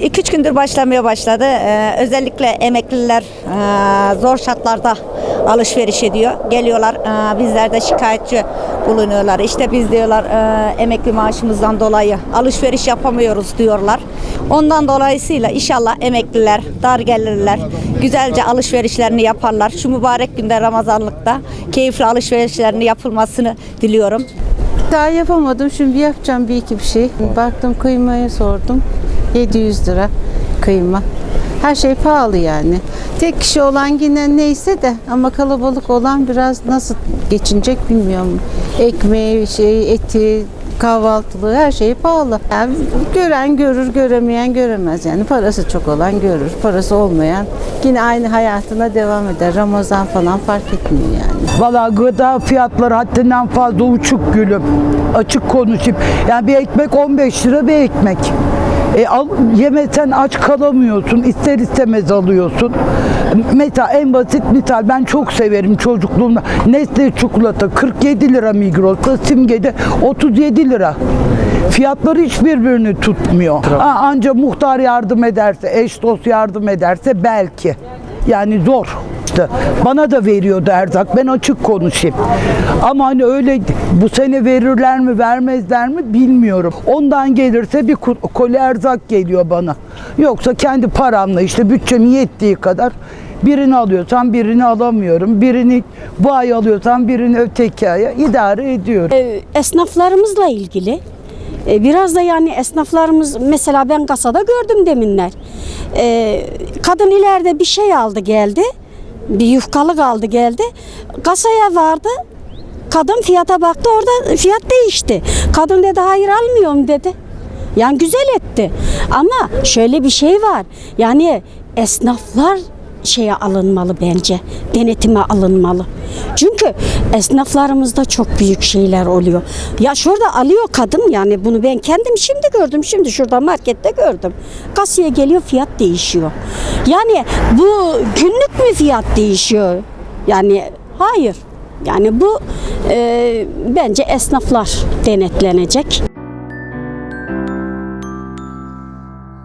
2-3 gündür başlamaya başladı. Ee, özellikle emekliler e, zor şartlarda alışveriş ediyor. Geliyorlar e, bizlerde şikayetçi bulunuyorlar. İşte biz diyorlar e, emekli maaşımızdan dolayı alışveriş yapamıyoruz diyorlar. Ondan dolayısıyla inşallah emekliler, dar gelirler güzelce alışverişlerini yaparlar. Şu mübarek günde Ramazanlıkta keyifli alışverişlerini yapılmasını diliyorum. Daha yapamadım. Şimdi yapacağım bir iki bir şey. Baktım kıymayı sordum. 700 lira kıyma. Her şey pahalı yani. Tek kişi olan yine neyse de ama kalabalık olan biraz nasıl geçinecek bilmiyorum. Ekmeği, şey, eti, kahvaltılığı her şey pahalı. Yani gören görür, göremeyen göremez yani. Parası çok olan görür, parası olmayan yine aynı hayatına devam eder. Ramazan falan fark etmiyor yani. Valla gıda fiyatları haddinden fazla uçuk gülüm. Açık konuşayım. Yani bir ekmek 15 lira bir ekmek. E al, yemesen aç kalamıyorsun. ister istemez alıyorsun. Mesela en basit misal ben çok severim çocukluğumda. Nestle çikolata 47 lira Migros'ta, Simge'de 37 lira. Fiyatları hiç birbirini tutmuyor. Ha, anca muhtar yardım ederse, eş dost yardım ederse belki. Yani zor. İşte bana da veriyordu erzak. Ben açık konuşayım. Ama hani öyle bu sene verirler mi vermezler mi bilmiyorum. Ondan gelirse bir koli erzak geliyor bana. Yoksa kendi paramla işte bütçemin yettiği kadar birini alıyorsam birini alamıyorum. Birini bu ay alıyorsam birini öteki aya idare ediyorum. Esnaflarımızla ilgili e, biraz da yani esnaflarımız mesela ben kasada gördüm deminler. Ee, kadın ileride bir şey aldı geldi. Bir yufkalık aldı geldi. Kasaya vardı. Kadın fiyata baktı orada fiyat değişti. Kadın dedi hayır almıyorum dedi. Yani güzel etti. Ama şöyle bir şey var. Yani esnaflar şeye alınmalı bence. Denetime alınmalı. Çünkü esnaflarımızda çok büyük şeyler oluyor. Ya şurada alıyor kadın yani bunu ben kendim şimdi gördüm. Şimdi şurada markette gördüm. Kasaya geliyor fiyat değişiyor. Yani bu günlük mü fiyat değişiyor? Yani hayır. Yani bu e, bence esnaflar denetlenecek.